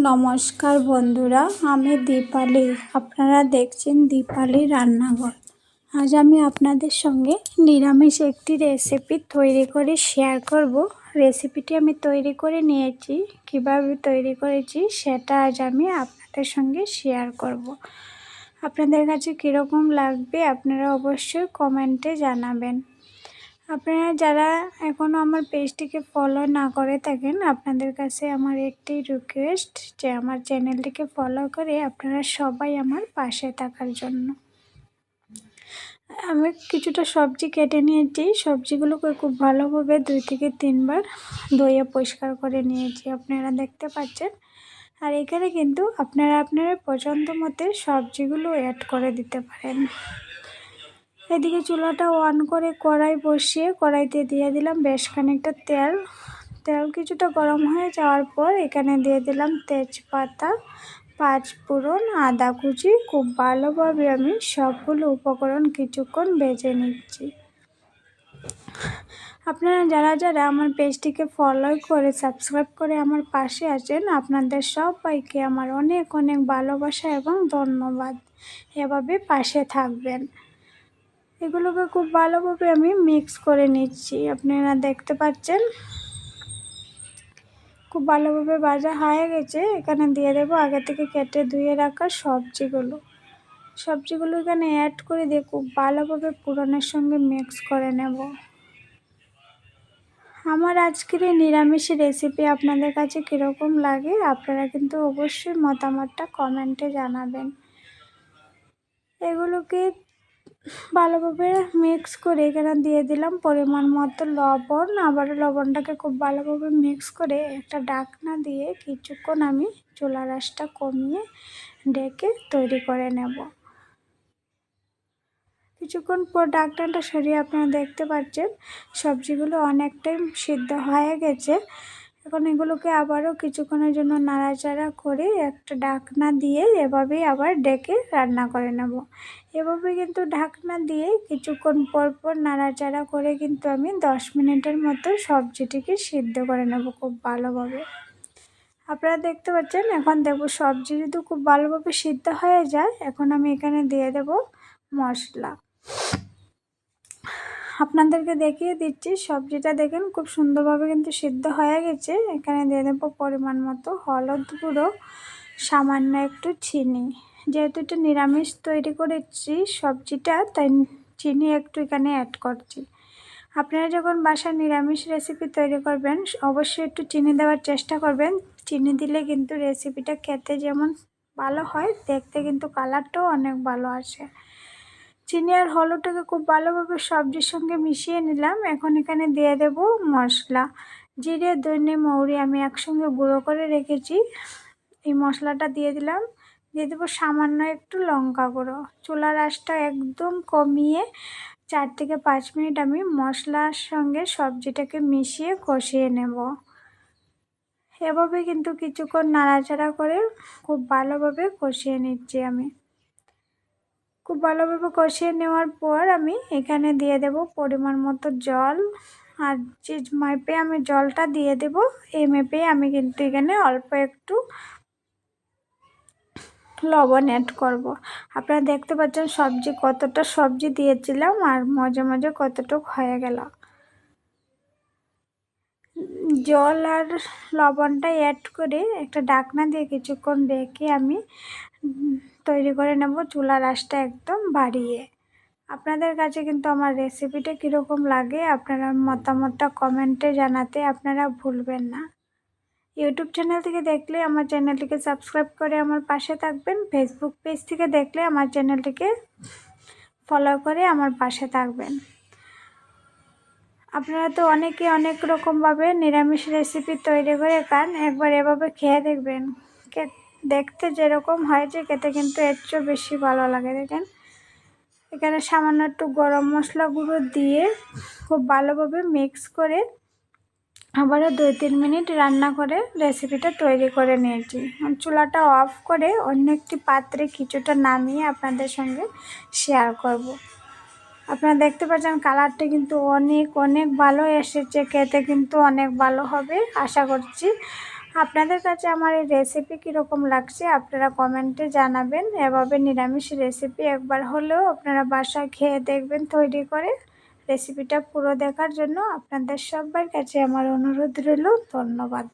নমস্কার বন্ধুরা, আমি দীপালি। আপনারা দেখছেন দীপালি রান্নাঘর। আজ আমি আপনাদের সঙ্গে নিরামিষ একটি রেসিপি তৈরি করে শেয়ার করব। রেসিপিটি আমি তৈরি করে নিয়েছি, কীভাবে তৈরি করেছি সেটা আজ আমি আপনাদের সঙ্গে শেয়ার করব। আপনাদের কাছে কীরকম লাগবে আপনারা অবশ্যই কমেন্টে জানাবেন। আপনারা যারা এখনও আমার পেজটিকে ফলো না করে থাকেন, আপনাদের কাছে আমার একটি রিকোয়েস্ট যে আমার চ্যানেলটিকে ফলো করে আপনারা সবাই আমার পাশে থাকার জন্য। আমি কিছুটা সবজি কেটে নিয়েছি। সবজিগুলোকে খুব ভালোভাবে দুই থেকে তিনবার ধুয়ে পরিষ্কার করে নিয়েছি, আপনারা দেখতে পাচ্ছেন। আর এখানে কিন্তু আপনারা আপনারা পছন্দ মতে সবজিগুলো অ্যাড করে দিতে পারেন। এদিকে চুলাটা অন করে কড়াই বসিয়ে কড়াইতে দিয়ে দিলাম বেশ খানিকটা তেল। তেল কিছুটা গরম হয়ে যাওয়ার পর এখানে দিয়ে দিলাম তেজপাতা, পাঁচ ফোড়ন, আদা কুচি, খুব ভালোভাবে আমি সবগুলো উপকরণ কিছুক্ষণ বেজে নিচ্ছি। আপনারা যারা যারা আমার পেজটিকে ফলো করে সাবস্ক্রাইব করে আমার পাশে আছেন, আপনাদের সবাইকে আমার অনেক অনেক ভালোবাসা এবং ধন্যবাদ। এভাবে পাশে থাকবেন। এগুলোকে খুব ভালোভাবে আমি মিক্স করে নিচ্ছি। আপনারা দেখতে পাচ্ছেন? খুব ভালোভাবে ভাজা হয়ে গেছে। এখানে দিয়ে দেবো আগে থেকে কেটে ধুয়ে রাখা সবজিগুলো। সবজিগুলো এখানে অ্যাড করে দিয়ে খুব ভালোভাবে পুরনের সঙ্গে মিক্স করে নেব। আমার আজকের এই নিরামিষ রেসিপি আপনাদের কাছে কীরকম লাগে, আপনারা কিন্তু অবশ্যই মতামতটা কমেন্টে জানাবেন। এগুলোকে ভালোভাবে মিক্স করে এখানে দিয়ে দিলাম পরিমাণ মতো লবণ। আবার লবণটাকে খুব ভালোভাবে মিক্স করে একটা ডাকনা দিয়ে কিছুক্ষণ আমি চুলা রাসটা কমিয়ে ডেকে তৈরি করে নেব। কিছুক্ষণ পর ডাকনাটা সরিয়ে আপনারা দেখতে পাচ্ছেন, সবজিগুলো অনেকটাই সিদ্ধ হয়ে গেছে। এখন এগুলোকে আবারও কিছুক্ষণের জন্য নাড়াচাড়া করে একটা ঢাকনা দিয়ে এভাবেই আবার ডেকে রান্না করে নেব। এভাবে কিন্তু ঢাকনা দিয়ে কিছুক্ষণ পর পর নাড়াচাড়া করে কিন্তু আমি দশ মিনিটের মতো সবজিটিকে সিদ্ধ করে নেব খুব ভালোভাবে। আপনারা দেখতে পাচ্ছেন এখন দেব সবজি যদি খুব ভালোভাবে সিদ্ধ হয়ে যায়, এখন আমি এখানে দিয়ে দেব মশলা। আপনাদেরকে দেখিয়ে দিচ্ছি, সবজিটা দেখেন খুব সুন্দরভাবে কিন্তু সিদ্ধ হয়ে গেছে। এখানে দিয়ে দেবো পরিমাণ মতো হলুদ গুঁড়ো, সামান্য একটু চিনি। যেহেতু এটা নিরামিষ তৈরি করেছি সবজিটা, তাই চিনি একটু এখানে অ্যাড করছি। আপনারা যখন বাসায় নিরামিষ রেসিপি তৈরি করবেন, অবশ্যই একটু চিনি দেওয়ার চেষ্টা করবেন। চিনি দিলে কিন্তু রেসিপিটা খেতে যেমন ভালো হয়, দেখতে কিন্তু কালারটাও অনেক ভালো আসে। চিনি আর হলুদটাকে খুব ভালোভাবে সবজির সঙ্গে মিশিয়ে নিলাম। এখন এখানে দিয়ে দেব মশলা। জিরে দৈনে মৌরি আমি একসঙ্গে গুঁড়ো করে রেখেছি। এই মশলাটা দিয়ে দিলাম। দিয়ে দেবো সামান্য একটু লঙ্কা গুঁড়ো। চুলার আঁচটা একদম কমিয়ে চার থেকে পাঁচ মিনিট আমি মশলার সঙ্গে সবজিটাকে মিশিয়ে কষিয়ে নেব। এভাবে কিন্তু কিছুক্ষণ নাড়াচাড়া করে খুব ভালোভাবে কষিয়ে নিচ্ছি আমি। খুব ভালোভাবে কষিয়ে নেওয়ার পর আমি এখানে দিয়ে দেব পরিমাণ মতো জল আর যে মেপে আমি জলটা দিয়ে দেব, এই মেপে আমি কিন্তু এখানে অল্প একটু লবণ অ্যাড করব। আপনারা দেখতে পাচ্ছেন সবজি কতটা সবজি দিয়েছিলাম আর মজা মজা কতটুকু হয়ে গেল জল আর লবণটা অ্যাড করে একটা ডাকনা দিয়ে কিছুক্ষণ রেখে আমি তৈরি করে নেব চুলার আঁচটা একদম বাড়িয়ে। আপনাদের কাছে কিন্তু আমার রেসিপিটা কীরকম লাগে, আপনারা মতামতটা কমেন্টে জানাতে আপনারা ভুলবেন না। ইউটিউব চ্যানেল থেকে দেখলে আমার চ্যানেলটিকে সাবস্ক্রাইব করে আমার পাশে থাকবেন ফেসবুক পেজ থেকে দেখলে আমার চ্যানেলটিকে ফলো করে আমার পাশে থাকবেন। আপনারা তো অনেকে অনেক রকমভাবে নিরামিষ রেসিপি তৈরি করে খান, একবার এভাবে খেয়ে দেখবেন। দেখতে যেরকম হয় যে খেতে কিন্তু এর চেয়েও বেশি ভালো লাগে, দেখেন। এখানে সামান্য একটু গরম মশলা গুঁড়ো দিয়ে খুব ভালোভাবে মিক্স করে আবারও দুই তিন মিনিট রান্না করে রেসিপিটা তৈরি করে নিয়েছি। চুলাটা অফ করে অন্য একটি পাত্রে কিছুটা নামিয়ে আপনাদের সঙ্গে শেয়ার করব। আপনারা দেখতে পাচ্ছেন কালারটা কিন্তু অনেক অনেক ভালো এসেছে। খেতে কিন্তু অনেক ভালো হবে, আশা করছি। আপনাদের কাছে আমার এই রেসিপি কীরকম লাগছে আপনারা কমেন্টে জানাবেন। এভাবে নিরামিষ রেসিপি একবার হলেও আপনারা বাসায় খেয়ে দেখবেন তৈরি করে। রেসিপিটা পুরো দেখার জন্য আপনাদের সবার কাছে আমার অনুরোধ রইল, ধন্যবাদ।